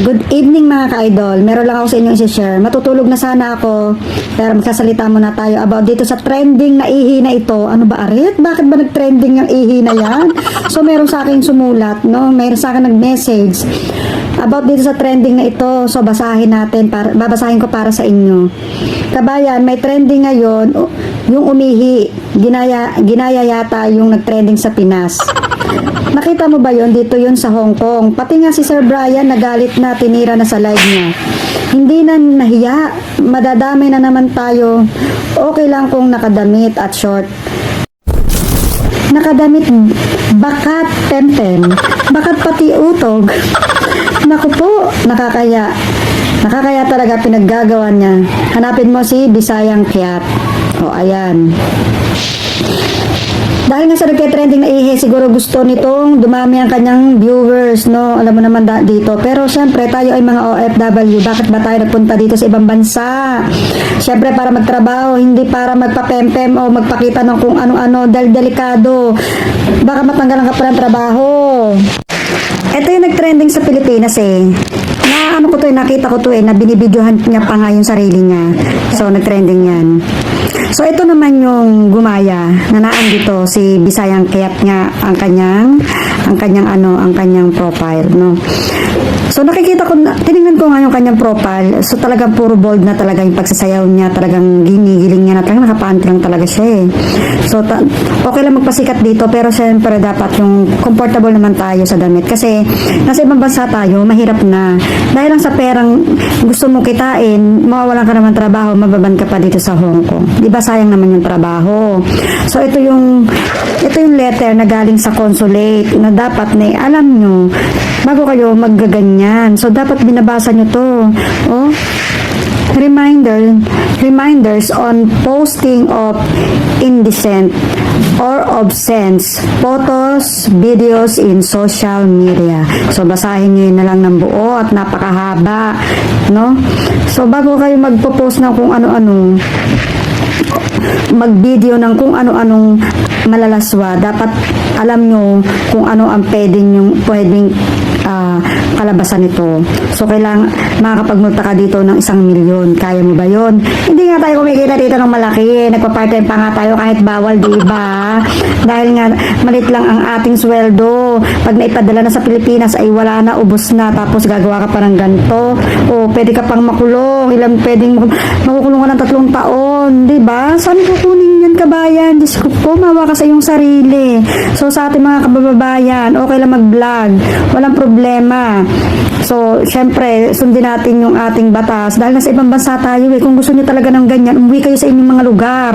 Good evening mga ka-idol. Meron lang ako sa inyo isi-share. Matutulog na sana ako. Pero magsasalita muna tayo about dito sa trending na ihi na ito. Ano ba arit? Bakit ba nag-trending yung ihi na yan? So meron sa akin sumulat, no? Meron sa akin nag-message about dito sa trending na ito. So basahin natin para babasahin ko para sa inyo. Kabayan, may trending ngayon yung umihi. Ginaya ginaya yata yung nag-trending sa Pinas. Nakita mo ba yon dito yon sa Hong Kong? Pati nga si Sir Brian nagalit na tinira na sa live niya. Hindi na nahiya. Madadamay na naman tayo. Okay lang kung nakadamit at short. Nakadamit bakat temtem. Bakat pati utog. Naku po, nakakaya. Nakakaya talaga pinaggagawa niya. Hanapin mo si Bisayang Kiat. O, ayan. Dahil nga sa nagka-trending na ihe, siguro gusto nitong dumami ang kanyang viewers, no? Alam mo naman da- dito. Pero syempre, tayo ay mga OFW. Bakit ba tayo nagpunta dito sa ibang bansa? Syempre, para magtrabaho, hindi para magpapempem o magpakita ng kung ano-ano dahil delikado. Baka matanggalan ka pa ng trabaho. Ito yung nag-trending sa Pilipinas eh. Na ano ko to eh, nakita ko to eh, na binibidyohan niya pa nga yung sarili niya. So, nag-trending yan. So, ito naman yung gumaya na naan dito si Bisayang Kayat nga ang kanyang ang kanyang ano, ang kanyang profile, no. So nakikita ko, na- tiningnan ko nga yung kanyang profile. So talagang puro bold na talaga yung pagsasayaw niya, talagang ginigiling niya na talagang nakapanty lang talaga siya eh. So ta- okay lang magpasikat dito pero syempre dapat yung comfortable naman tayo sa damit kasi nasa ibang bansa tayo, mahirap na. Dahil lang sa perang gusto mong kitain, mawawalan ka naman trabaho, mababan ka pa dito sa Hong Kong. Di ba sayang naman yung trabaho. So ito yung ito yung letter na galing sa consulate na dapat na alam nyo bago kayo maggaganyan. So dapat binabasa nyo to. Oh, reminder reminders on posting of indecent or obscene photos, videos in social media. So basahin niyo na lang ng buo at napakahaba, no? So bago kayo magpo-post ng kung ano-ano, mag-video ng kung ano-anong malalaswa, dapat alam nyo kung ano ang pwedeng yung pwedeng kalabasan nito. So, kailangan makakapagmulta ka dito ng isang milyon. Kaya mo ba yon? Hindi nga tayo kumikita dito ng malaki. Nagpa-part-time pa nga tayo kahit bawal, di ba? Dahil nga, malit lang ang ating sweldo. Pag naipadala na sa Pilipinas ay wala na, ubos na. Tapos gagawa ka pa ng ganito. O, pwede ka pang makulong. Ilang pwedeng makukulong ka ng tatlong taon. Di ba? Saan kukunin yan, kabayan? Diyos ko po, mawa ka sa iyong sarili. So, sa ating mga kababayan, okay lang mag-vlog. Walang problema. So, syempre, sundin natin yung ating batas. Dahil nasa ibang bansa tayo eh. Kung gusto niyo talaga ng ganyan, umuwi kayo sa inyong mga lugar.